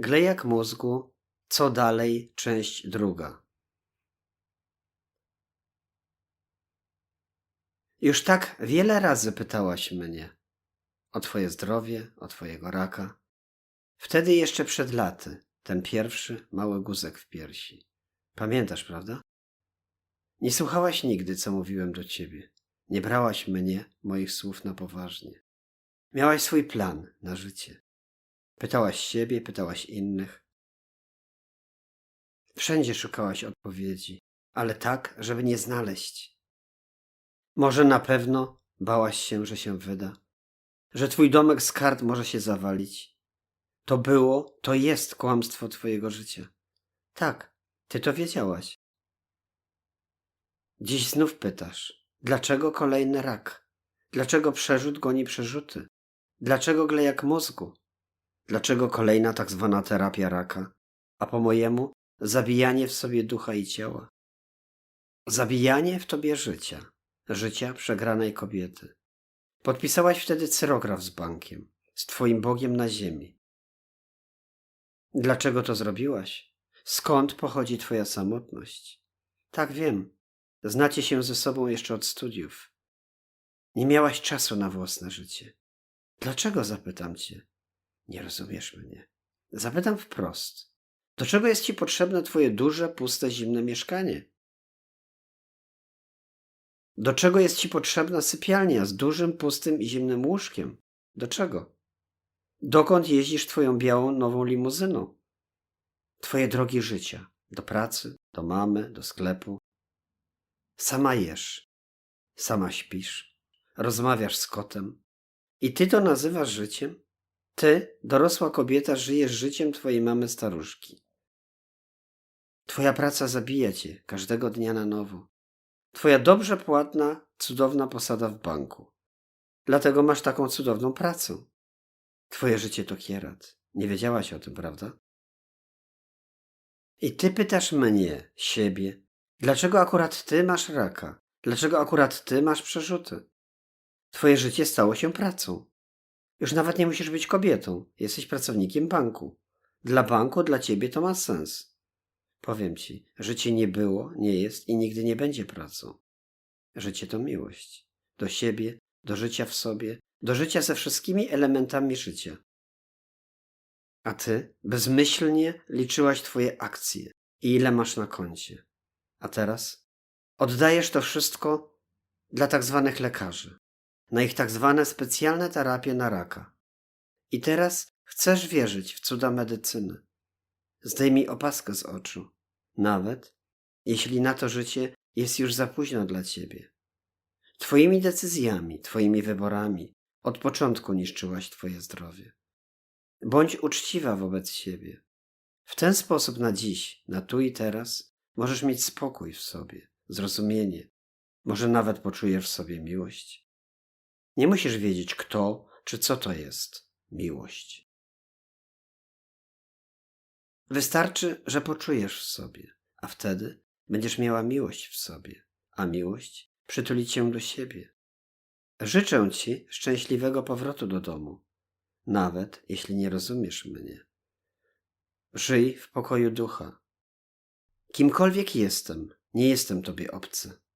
Glejak mózgu, co dalej, część druga. Już tak wiele razy pytałaś mnie o twoje zdrowie, o twojego raka. Wtedy jeszcze przed laty, ten pierwszy mały guzek w piersi. Pamiętasz, prawda? Nie słuchałaś nigdy, co mówiłem do ciebie. Nie brałaś mnie, moich słów na poważnie. Miałaś swój plan na życie. Pytałaś siebie, pytałaś innych. Wszędzie szukałaś odpowiedzi, ale tak, żeby nie znaleźć. Może na pewno bałaś się, że się wyda, że twój domek z kart może się zawalić. To było, to jest kłamstwo twojego życia. Tak, ty to wiedziałaś. Dziś znów pytasz, dlaczego kolejny rak? Dlaczego przerzut goni przerzuty? Dlaczego glejak mózgu? Dlaczego kolejna tak zwana terapia raka? A po mojemu zabijanie w sobie ducha i ciała. Zabijanie w tobie życia, życia przegranej kobiety. Podpisałaś wtedy cyrograf z bankiem, z twoim Bogiem na ziemi. Dlaczego to zrobiłaś? Skąd pochodzi twoja samotność? Tak wiem. Znacie się ze sobą jeszcze od studiów. Nie miałaś czasu na własne życie. Dlaczego zapytam cię? Nie rozumiesz mnie. Zapytam wprost. Do czego jest ci potrzebne twoje duże, puste, zimne mieszkanie? Do czego jest ci potrzebna sypialnia z dużym, pustym i zimnym łóżkiem? Do czego? Dokąd jeździsz twoją białą, nową limuzyną? Twoje drogi życia. Do pracy, do mamy, do sklepu. Sama jesz. Sama śpisz. Rozmawiasz z kotem. I ty to nazywasz życiem? Ty, dorosła kobieta, żyjesz życiem twojej mamy staruszki. Twoja praca zabija cię każdego dnia na nowo. Twoja dobrze płatna, cudowna posada w banku. Dlatego masz taką cudowną pracę. Twoje życie to kierat. Nie wiedziałaś o tym, prawda? I ty pytasz mnie, siebie, dlaczego akurat ty masz raka? Dlaczego akurat ty masz przerzuty? Twoje życie stało się pracą. Już nawet nie musisz być kobietą, jesteś pracownikiem banku. Dla banku, dla ciebie to ma sens. Powiem ci, życie nie było, nie jest i nigdy nie będzie pracą. Życie to miłość. Do siebie, do życia w sobie, do życia ze wszystkimi elementami życia. A ty bezmyślnie liczyłaś twoje akcje i ile masz na koncie. A teraz oddajesz to wszystko dla tak zwanych lekarzy, na ich tak zwane specjalne terapie na raka. I teraz chcesz wierzyć w cuda medycyny. Zdejmij opaskę z oczu, nawet jeśli na to życie jest już za późno dla ciebie. Twoimi decyzjami, twoimi wyborami od początku niszczyłaś twoje zdrowie. Bądź uczciwa wobec siebie. W ten sposób na dziś, na tu i teraz, możesz mieć spokój w sobie, zrozumienie, może nawet poczujesz w sobie miłość. Nie musisz wiedzieć, kto czy co to jest miłość. Wystarczy, że poczujesz w sobie, a wtedy będziesz miała miłość w sobie, a miłość przytuli cię do siebie. Życzę ci szczęśliwego powrotu do domu, nawet jeśli nie rozumiesz mnie. Żyj w pokoju ducha. Kimkolwiek jestem, nie jestem tobie obcy.